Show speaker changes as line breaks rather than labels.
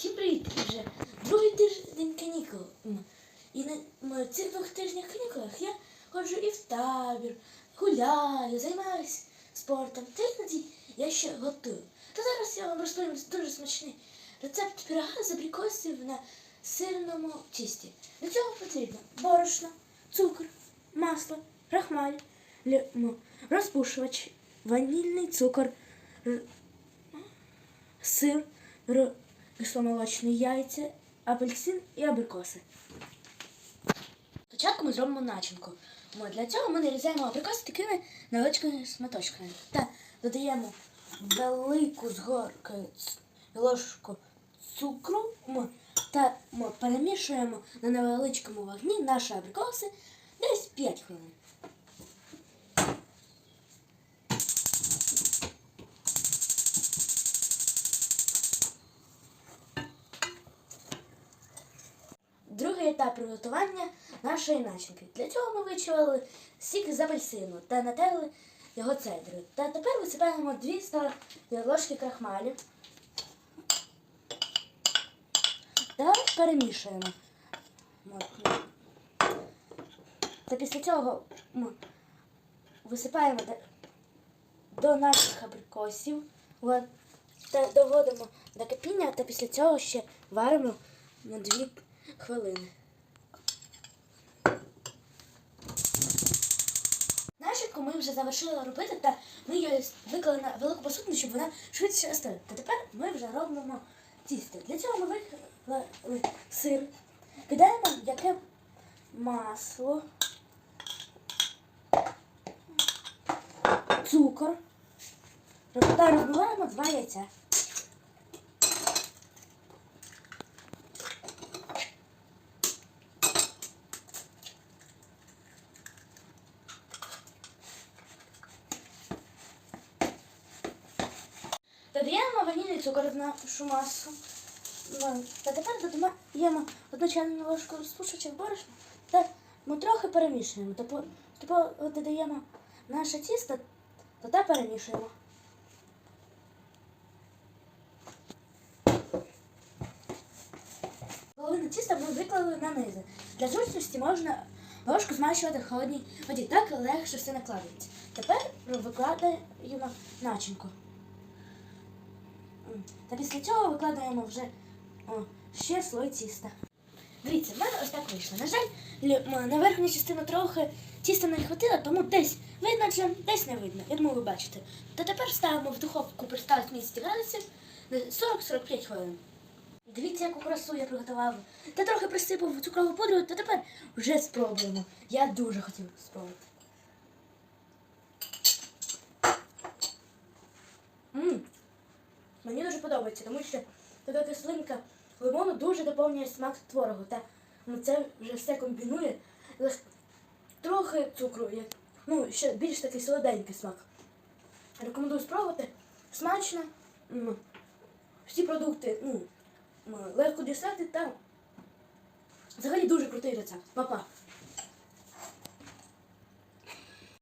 Всім привіт! Вже другий тиждень канікул. І на цих двох тижнях канікулах я ходжу і в табір, гуляю, займаюся спортом. Та іноді я ще готую. Та зараз я вам розповім дуже смачний рецепт пірога з абрикосів на сирному тісті. Для цього потрібно борошно, цукор, масло, крахмаль, розпушувач, ванільний цукор, сир, кисломолочні яйця, апельсин і абрикоси. Спочатку ми зробимо начинку. Ми для цього ми нарізаємо абрикоси такими невеличкими шматочками. Та додаємо велику з ложку цукру та ми перемішуємо на невеличкому вогні наші абрикоси десь 5 хвилин. Другий етап приготування нашої начинки. Для цього ми вичавили сік з апельсину та натерли його цедрою. Та тепер висипаємо 2 столові ложки крахмалю та перемішуємо. Та після цього ми висипаємо до, наших абрикосів та доводимо до кипіння, та після цього ще варимо на 2 хвилини. Начинку ми вже завершили робити, та ми її виклали на велику посудину, щоб вона швидше остила. Та тепер ми вже робимо тісто. Для цього ми виклали сир, кидаємо яке масло, цукор та розбиваємо два яйця. Додаємо ванільний цукор в нашу масу. Ну, Та тепер додаємо одну чайну ложку розпушувача борошна та ми трохи перемішуємо. Тобто, додаємо наше тісто та, та перемішуємо. Половину тіста ми виклали на низи. Для зручності можна ложку змащувати в холодній воді. Так легше все накладається. Тепер викладаємо начинку. Та після цього викладаємо вже о, ще слой тіста. Дивіться, в мене ось так вийшло. На жаль, на верхню частину трохи тіста не хватило, тому десь видно джем, десь не видно. Я думаю, ви бачите. Та тепер ставимо в духовку при 180 градусів на 40-45 хвилин. Дивіться, яку красу я приготував. Та трохи присипав цукрову пудру, та тепер вже спробуємо. Я дуже хотів спробувати. Мені дуже подобається, тому що така кислинка лимону дуже доповнює смак творогу. Та ну, це вже все комбінує. Трохи цукру, ну, ще більш такий солоденький смак. Рекомендую спробувати. Смачно. Всі продукти ну, легко дістати та взагалі дуже крутий рецепт. Па-па!